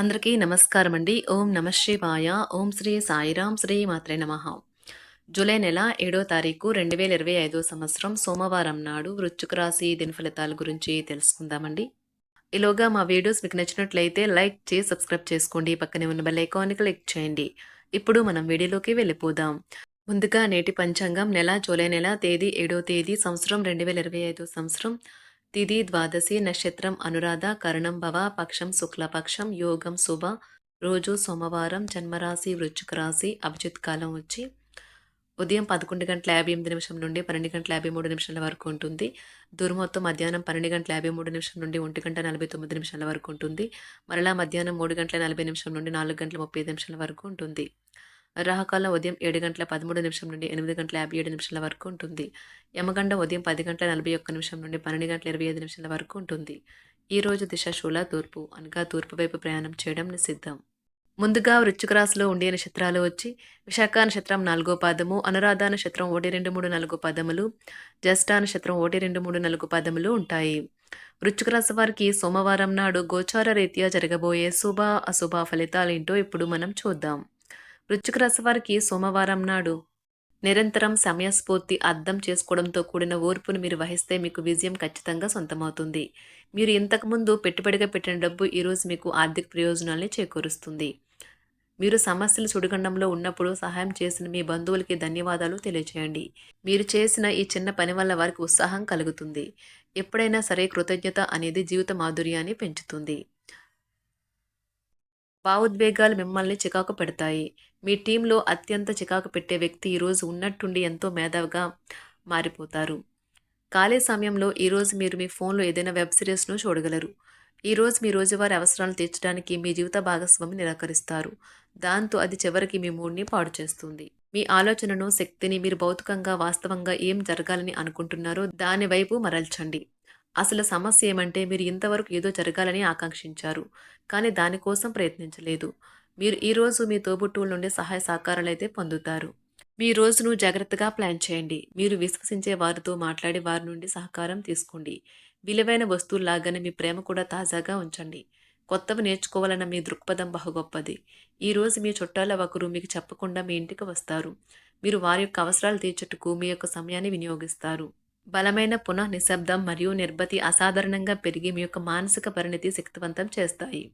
అందరికీ నమస్కారం అండి ఓం నమ శివాయ. ఓం శ్రీ సాయిరాం శ్రీ మాత్రే నమ. జూలై నెల ఏడో తారీఖు రెండు వేల ఇరవై ఐదో సంవత్సరం సోమవారం నాడు వృచ్చుక రాశి దిన ఫలితాల గురించి తెలుసుకుందామండి. ఈలోగా మా వీడియోస్ మీకు నచ్చినట్లయితే లైక్ చేసి సబ్స్క్రైబ్ చేసుకోండి. పక్కనే ఉన్న బెల్ ఐకాన్ క్లిక్ చేయండి. ఇప్పుడు మనం వీడియోలోకి వెళ్ళిపోదాం. ముందుగా నేటి పంచాంగం నెల జూలై నెల తేదీ ఏడో తేదీ సంవత్సరం రెండు వేల ఇరవై ఐదో సంవత్సరం. తిది ద్వాదశి నక్షత్రం అనురాధ కరణం భవ పక్షం శుక్లపక్షం యోగం శుభ. రోజు సోమవారం జన్మరాశి వృశ్చిక రాశి అభిజిత్ కాలం వచ్చి ఉదయం పదకొండు గంటల యాభై ఎనిమిది నిమిషం నుండి పన్నెండు గంటల యాభై మూడు నిమిషాల వరకు ఉంటుంది. దుర్మొత్తం మధ్యాహ్నం పన్నెండు గంటల యాభై మూడు నిమిషం నుండి ఒంటి గంట నలభై తొమ్మిది నిమిషాల వరకు ఉంటుంది. మరలా మధ్యాహ్నం మూడు గంటల నలభై నిమిషం నుండి నాలుగు గంటల ముప్పై నిమిషాల వరకు ఉంటుంది. రాహకాలం ఉదయం ఏడు గంటల పదమూడు నిమిషం నుండి ఎనిమిది గంటల యాభై ఏడు నిమిషాల వరకు ఉంటుంది. యమగండ ఉదయం పది గంటల నలభై ఒక్క నిమిషం నుండి పన్నెండు గంటల ఇరవై ఐదు నిమిషాల వరకు ఉంటుంది. ఈ రోజు దిశ శూల తూర్పు అనగా తూర్పు వైపు ప్రయాణం చేయడం నిషిద్ధం. ముందుగా వృచ్చిక రాశిలో ఉండే నక్షత్రాలు వచ్చి విశాఖ నక్షత్రం నాలుగో పాదము అనురాధ నక్షత్రం ఒకటి రెండు మూడు నాలుగు పదములు జ్యేష్ఠ నక్షత్రం ఒకటి రెండు మూడు నాలుగు పదములు ఉంటాయి. వృచ్చిక రాశి వారికి సోమవారం నాడు గోచార రీత్యా జరగబోయే శుభ అశుభ ఫలితాలేంటో ఇప్పుడు మనం చూద్దాం. వృశ్చిక రాశి వారికి సోమవారం నాడు నిరంతరం సమయస్ఫూర్తి అర్థం చేసుకోవడంతో కూడిన ఓర్పును మీరు వహిస్తే మీకు విజయం ఖచ్చితంగా సొంతమవుతుంది. మీరు ఇంతకుముందు పెట్టుబడిగా పెట్టిన డబ్బు ఈరోజు మీకు ఆర్థిక ప్రయోజనాల్ని చేకూరుస్తుంది. మీరు సమస్యలు సుడిగండంలో ఉన్నప్పుడు సహాయం చేసిన మీ బంధువులకి ధన్యవాదాలు తెలియచేయండి. మీరు చేసిన ఈ చిన్న పని వల్ల వారికి ఉత్సాహం కలుగుతుంది. ఎప్పుడైనా సరే కృతజ్ఞత అనేది జీవిత మాధుర్యాన్ని పెంచుతుంది. భావోద్వేగాలు మిమ్మల్ని చికాకు పెడతాయి. మీ టీంలో అత్యంత చికాకు పెట్టే వ్యక్తి ఈరోజు ఉన్నట్టుండి ఎంతో మేధావిగా మారిపోతారు. ఖాళీ సమయంలో ఈరోజు మీరు మీ ఫోన్లో ఏదైనా వెబ్ సిరీస్ను చూడగలరు. ఈరోజు మీ రోజువారి అవసరాలు తీర్చడానికి మీ జీవిత భాగస్వామి నిరాకరిస్తారు. దాంతో అది చివరికి మీ మూడ్ని పాడు చేస్తుంది. మీ ఆలోచనను శక్తిని మీరు భౌతికంగా వాస్తవంగా ఏం జరగాలని అనుకుంటున్నారో దాని వైపు మరల్చండి. అసలు సమస్య ఏమంటే మీరు ఇంతవరకు ఏదో జరగాలని ఆకాంక్షించారు. కానీ దానికోసం ప్రయత్నించలేదు. మీరు ఈరోజు మీ తోబుట్టువుల నుండి సహాయ సహకారాలు అయితే పొందుతారు. మీ రోజును జాగ్రత్తగా ప్లాన్ చేయండి. మీరు విశ్వసించే వారితో మాట్లాడి వారి నుండి సహకారం తీసుకోండి. విలువైన వస్తువులాగానే మీ ప్రేమ కూడా తాజాగా ఉంచండి. కొత్తవి నేర్చుకోవాలన్న మీ దృక్పథం బహు గొప్పది ఈరోజు మీ చుట్టాల ఒకరు మీకు చెప్పకుండా మీ ఇంటికి వస్తారు. మీరు వారి యొక్క అవసరాలు తీర్చుటకు మీ యొక్క సమయాన్ని వినియోగిస్తారు. బలమైన పునః నిశ్శబ్దం మరియు నిర్భతి అసాధారణంగా పెరిగి మీ యొక్క మానసిక పరిణతి శక్తివంతం చేస్తాయి.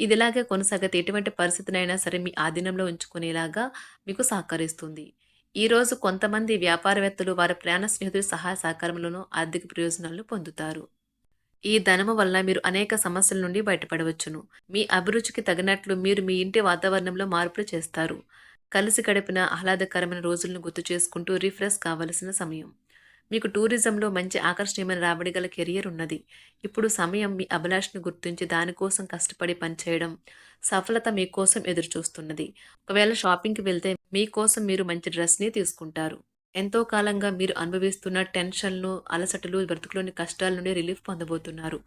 ఇదిలాగే కొనసాగితే ఎటువంటి పరిస్థితినైనా సరే మీ ఆధీనంలో ఉంచుకునేలాగా మీకు సహకరిస్తుంది. ఈరోజు కొంతమంది వ్యాపారవేత్తలు వారి ప్రయాణ స్నేహితుల సహాయ సహకారంలోనూ ఆర్థిక ప్రయోజనాలను పొందుతారు. ఈ ధనము వల్ల మీరు అనేక సమస్యల నుండి బయటపడవచ్చును. మీ అభిరుచికి తగినట్లు మీరు మీ ఇంటి వాతావరణంలో మార్పులు చేస్తారు. కలిసి గడిపిన ఆహ్లాదకరమైన రోజులను గుర్తు చేసుకుంటూ రిఫ్రెష్ కావలసిన సమయం. మీకు టూరిజంలో మంచి ఆకర్షణీయమైన రాబడి గల కెరియర్ ఉన్నది. ఇప్పుడు సమయం మీ అభిలాషను గుర్తించి దానికోసం కష్టపడి పనిచేయడం సఫలత మీకోసం ఎదురు చూస్తున్నది. ఒకవేళ షాపింగ్కి వెళ్తే మీకోసం మీరు మంచి డ్రెస్ని తీసుకుంటారు. ఎంతో కాలంగా మీరు అనుభవిస్తున్న టెన్షన్లు అలసటలు బ్రతుకులోని కష్టాల నుండి రిలీఫ్ పొందబోతున్నారు.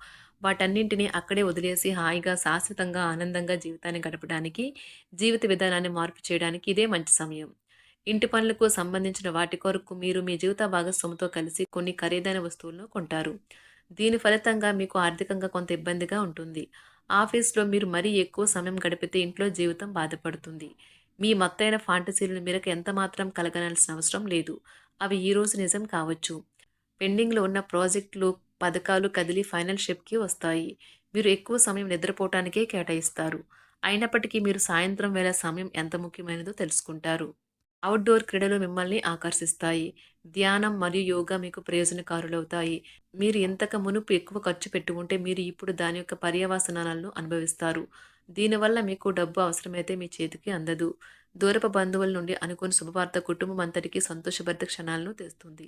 వాటన్నింటినీ అక్కడే వదిలేసి హాయిగా శాశ్వతంగా ఆనందంగా జీవితాన్ని గడపడానికి జీవిత విధానాన్ని మార్పు చేయడానికి ఇదే మంచి సమయం. ఇంటి పనులకు సంబంధించిన వాటి కొరకు మీరు మీ జీవిత భాగస్వామితో కలిసి కొన్ని ఖరీదైన వస్తువులను కొంటారు. దీని ఫలితంగా మీకు ఆర్థికంగా కొంత ఇబ్బందిగా ఉంటుంది. ఆఫీస్లో మీరు మరీ ఎక్కువ సమయం గడిపితే ఇంట్లో జీవితం బాధపడుతుంది. మీ మత్తైన ఫాంటసీలను మీరకు ఎంత మాత్రం కలగనాల్సిన అవసరం లేదు. అవి ఈరోజు నిజం కావచ్చు. పెండింగ్లో ఉన్న ప్రాజెక్టులు పథకాలు కదిలి ఫైనల్ షిప్కి వస్తాయి. మీరు ఎక్కువ సమయం నిద్రపోవటానికే కేటాయిస్తారు. అయినప్పటికీ మీరు సాయంత్రం వేళ సమయం ఎంత ముఖ్యమైనదో తెలుసుకుంటారు. అవుట్డోర్ క్రీడలు మిమ్మల్ని ఆకర్షిస్తాయి. ధ్యానం మరియు యోగా మీకు ప్రయోజనకారులవుతాయి. మీరు ఎంతక మునుపు ఎక్కువ ఖర్చు పెట్టుకుంటే మీరు ఇప్పుడు దాని యొక్క పర్యవసనాలను అనుభవిస్తారు. దీనివల్ల మీకు డబ్బు అవసరమైతే మీ చేతికి అందదు. దూరపు బంధువుల నుండి అనుకుని శుభవార్త కుటుంబం అంతటికీ సంతోషభరిత క్షణాలను తెస్తుంది.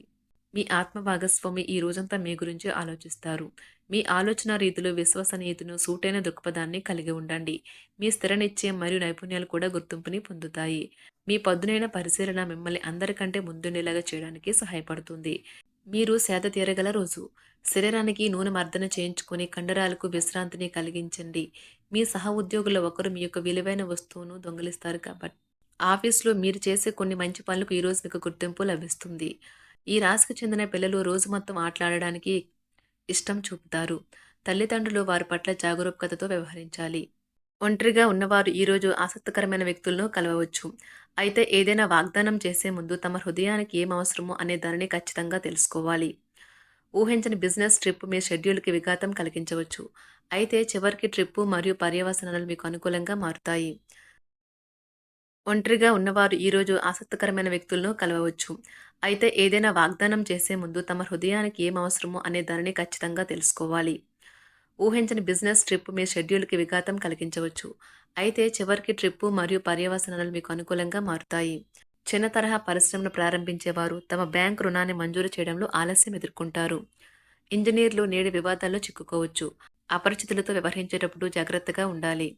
మీ ఆత్మ భాగస్వామి ఈ రోజంతా మీ గురించి ఆలోచిస్తారు. మీ ఆలోచన రీతిలో విశ్వసనీయతను సూటైన దృక్పథాన్ని కలిగి ఉండండి. మీ స్థిర నిశ్చయం మరియు నైపుణ్యాలు కూడా గుర్తింపుని పొందుతాయి. మీ పద్దునైన పరిశీలన మిమ్మల్ని అందరికంటే ముందుండేలాగా చేయడానికి సహాయపడుతుంది. మీరు సేద తీరగల రోజు శరీరానికి నూనె మర్దన చేయించుకొని కండరాలకు విశ్రాంతిని కలిగించండి. మీ సహ ఉద్యోగుల ఒకరు మీ యొక్క విలువైన వస్తువును దొంగిలిస్తారు కాబట్టి ఆఫీస్లో మీరు చేసే కొన్ని మంచి పనులకు ఈరోజు మీకు గుర్తింపు లభిస్తుంది. ఈ రాశికి చెందిన పిల్లలు రోజు మొత్తం ఆటలాడడానికి ఇష్టం చూపుతారు. తల్లిదండ్రులు వారి పట్ల జాగరూకతతో వ్యవహరించాలి. ఒంటరిగా ఉన్నవారు ఈరోజు ఆసక్తికరమైన వ్యక్తులను కలవవచ్చు. అయితే ఏదైనా వాగ్దానం చేసే ముందు తమ హృదయానికి ఏం అవసరమో అనే దానిని ఖచ్చితంగా తెలుసుకోవాలి. ఊహించని బిజినెస్ ట్రిప్ మీ షెడ్యూల్కి విఘాతం కలిగించవచ్చు. అయితే చివరికి ట్రిప్పు మరియు పర్యవసనాలు మీకు అనుకూలంగా మారుతాయి. ఒంటరిగా ఉన్నవారు ఈరోజు ఆసక్తికరమైన వ్యక్తులను కలవవచ్చు. అయితే ఏదైనా వాగ్దానం చేసే ముందు తమ హృదయానికి ఏం అవసరమో అనే దానిని ఖచ్చితంగా తెలుసుకోవాలి. ఊహించని బిజినెస్ ట్రిప్ మీ షెడ్యూల్కి విఘాతం కలిగించవచ్చు. అయితే చివరికి ట్రిప్పు మరియు పర్యవసనాలు మీకు అనుకూలంగా మారుతాయి. చిన్న తరహా పరిశ్రమను ప్రారంభించేవారు తమ బ్యాంక్ రుణాన్ని మంజూరు చేయడంలో ఆలస్యం ఎదుర్కొంటారు. ఇంజనీర్లు నేడు వివాదాల్లో చిక్కుకోవచ్చు. అపరిచితులతో వ్యవహరించేటప్పుడు జాగ్రత్తగా ఉండాలి.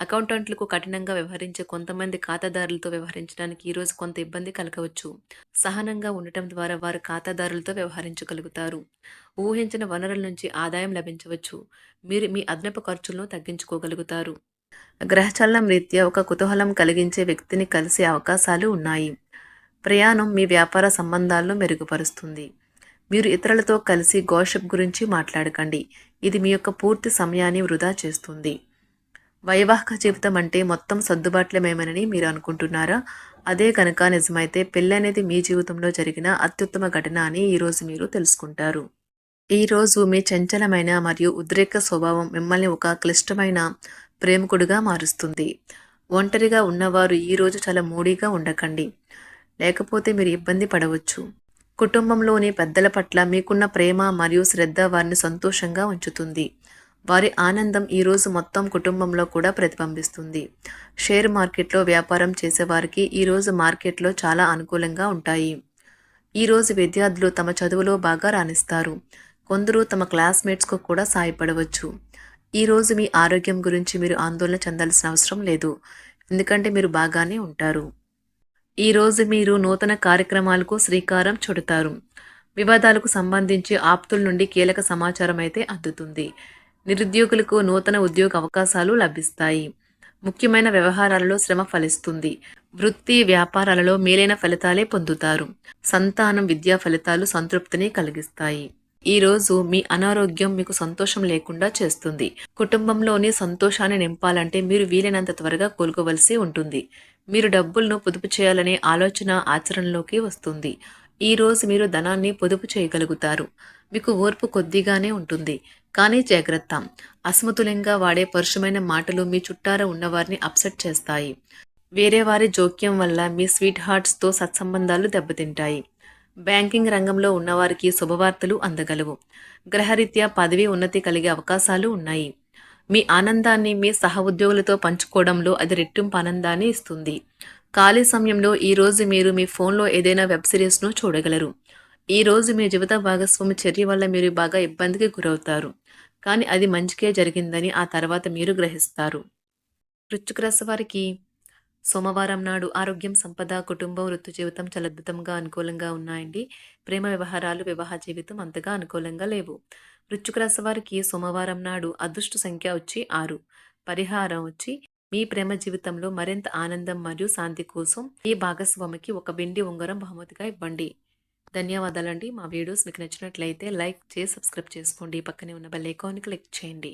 అకౌంటెంట్లకు కఠినంగా వ్యవహరించే కొంతమంది ఖాతాదారులతో వ్యవహరించడానికి ఈరోజు కొంత ఇబ్బంది కలగవచ్చు. సహనంగా ఉండటం ద్వారా వారు ఖాతాదారులతో వ్యవహరించగలుగుతారు. ఊహించిన వనరుల నుంచి ఆదాయం లభించవచ్చు. మీరు మీ అదనపు ఖర్చులను తగ్గించుకోగలుగుతారు. గ్రహచలనం రీత్యా ఒక కుతూహలం కలిగించే వ్యక్తిని కలిసే అవకాశాలు ఉన్నాయి. ప్రయాణం మీ వ్యాపార సంబంధాలను మెరుగుపరుస్తుంది. మీరు ఇతరులతో కలిసి గోషప్ గురించి మాట్లాడకండి. ఇది మీ యొక్క పూర్తి సమయాన్ని వృధా చేస్తుంది. వైవాహిక జీవితం అంటే మొత్తం సర్దుబాట్లమేమనని మీరు అనుకుంటున్నారా? అదే కనుక నిజమైతే పెళ్ళి అనేది మీ జీవితంలో జరిగిన అత్యుత్తమ ఘటన అని ఈరోజు మీరు తెలుసుకుంటారు. ఈరోజు మీ చంచలమైన మరియు ఉద్రేక స్వభావం మిమ్మల్ని ఒక క్లిష్టమైన ప్రేమికుడిగా మారుస్తుంది. ఒంటరిగా ఉన్నవారు ఈరోజు చాలా మూడీగా ఉండకండి. లేకపోతే మీరు ఇబ్బంది పడవచ్చు. కుటుంబంలోని పెద్దల పట్ల మీకున్న ప్రేమ మరియు శ్రద్ధ వారిని సంతోషంగా ఉంచుతుంది. వారి ఆనందం ఈరోజు మొత్తం కుటుంబంలో కూడా ప్రతిబింబిస్తుంది. షేర్ మార్కెట్లో వ్యాపారం చేసేవారికి ఈరోజు మార్కెట్లో చాలా అనుకూలంగా ఉంటాయి. ఈరోజు విద్యార్థులు తమ చదువులో బాగా రాణిస్తారు. కొందరు తమ క్లాస్మేట్స్కు కూడా సాయపడవచ్చు. ఈరోజు మీ ఆరోగ్యం గురించి మీరు ఆందోళన చెందాల్సిన అవసరం లేదు. ఎందుకంటే మీరు బాగానే ఉంటారు. ఈరోజు మీరు నూతన కార్యక్రమాలకు శ్రీకారం చుడతారు. వివాదాలకు సంబంధించి ఆప్తుల నుండి కీలక సమాచారం అయితే అందుతుంది. నిరుద్యోగులకు నూతన ఉద్యోగ అవకాశాలు లభిస్తాయి. ముఖ్యమైన వ్యవహారాలలో శ్రమ ఫలిస్తుంది. వృత్తి వ్యాపారాలలో మేలైన ఫలితాలే పొందుతారు. సంతానం విద్యా ఫలితాలు సంతృప్తిని కలిగిస్తాయి. ఈ రోజు మీ అనారోగ్యం మీకు సంతోషం లేకుండా చేస్తుంది. కుటుంబంలోని సంతోషాన్ని నింపాలంటే మీరు వీలైనంత త్వరగా కోలుకోవలసి ఉంటుంది. మీరు డబ్బులను పొదుపు చేయాలనే ఆలోచన ఆచరణలోకి వస్తుంది. ఈ రోజు మీరు ధనాన్ని పొదుపు చేయగలుగుతారు. మీకు ఓర్పు కొద్దిగానే ఉంటుంది. కానీ జాగ్రత్త. అసమతుల్యంగా వాడే పరుషమైన మాటలు మీ చుట్టార ఉన్నవారిని అప్సెట్ చేస్తాయి. వేరే వారి జోక్యం వల్ల మీ స్వీట్ హార్ట్స్తో సత్సంబంధాలు దెబ్బతింటాయి. బ్యాంకింగ్ రంగంలో ఉన్నవారికి శుభవార్తలు అందగలవు. గ్రహరీత్యా పదవి ఉన్నతి కలిగే అవకాశాలు ఉన్నాయి. మీ ఆనందాన్ని మీ సహ ఉద్యోగులతో పంచుకోవడంలో అది రెట్టింపు ఆనందాన్ని ఇస్తుంది. ఖాళీ సమయంలో ఈరోజు మీరు మీ ఫోన్లో ఏదైనా వెబ్ సిరీస్ను చూడగలరు. ఈరోజు మీ జీవిత భాగస్వామి చర్య వల్ల మీరు బాగా ఇబ్బందికి గురవుతారు. కానీ అది మంచికే జరిగిందని ఆ తర్వాత మీరు గ్రహిస్తారు. వృశ్చిక రాశి వారికి సోమవారం నాడు ఆరోగ్యం సంపద కుటుంబం వృత్తి జీవితం చాలా అద్భుతంగా అనుకూలంగా ఉన్నాయండి. ప్రేమ వ్యవహారాలు వివాహ జీవితం అంతగా అనుకూలంగా లేవు. వృశ్చిక రాశి వారికి సోమవారం నాడు అదృష్ట సంఖ్య వచ్చి ఆరు. పరిహారం వచ్చి మీ ప్రేమ జీవితంలో మరింత ఆనందం మరియు శాంతి కోసం ఈ భాగస్వామికి ఒక వెండి ఉంగరం బహుమతిగా ఇవ్వండి. ధన్యవాదాలండి. మా వీడియోస్ మీకు నచ్చినట్లయితే లైక్ చేసి సబ్స్క్రైబ్ చేసుకోండి. పక్కనే ఉన్న బెల్ ఐకాన్ క్లిక్ చేయండి.